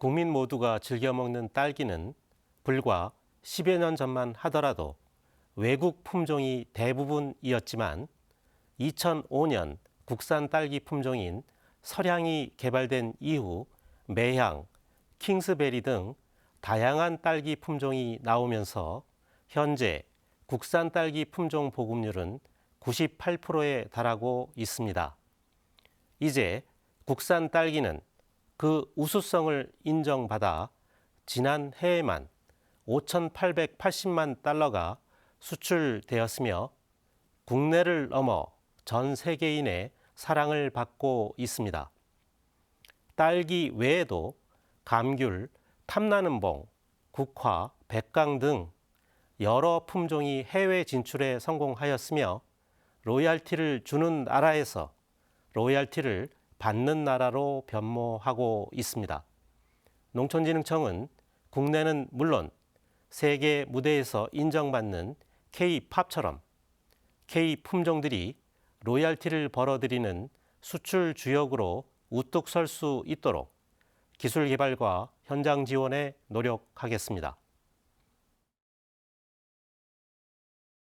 국민 모두가 즐겨 먹는 딸기는 불과 10여 년 전만 하더라도 외국 품종이 대부분이었지만 2005년 국산 딸기 품종인 설향이 개발된 이후 매향, 킹스베리 등 다양한 딸기 품종이 나오면서 현재 국산 딸기 품종 보급률은 98%에 달하고 있습니다. 이제 국산 딸기는 그 우수성을 인정받아 지난 해에만 5,880만 달러가 수출되었으며 국내를 넘어 전 세계인의 사랑을 받고 있습니다. 딸기 외에도 감귤, 탐나는 봉, 국화, 백강 등 여러 품종이 해외 진출에 성공하였으며 로얄티를 주는 나라에서 로얄티를 받는 나라로 변모하고 있습니다. 농촌진흥청은 국내는 물론 세계 무대에서 인정받는 K-팝처럼 K 품종들이 로얄티를 벌어들이는 수출 주역으로 우뚝 설 수 있도록 기술 개발과 현장 지원에 노력하겠습니다.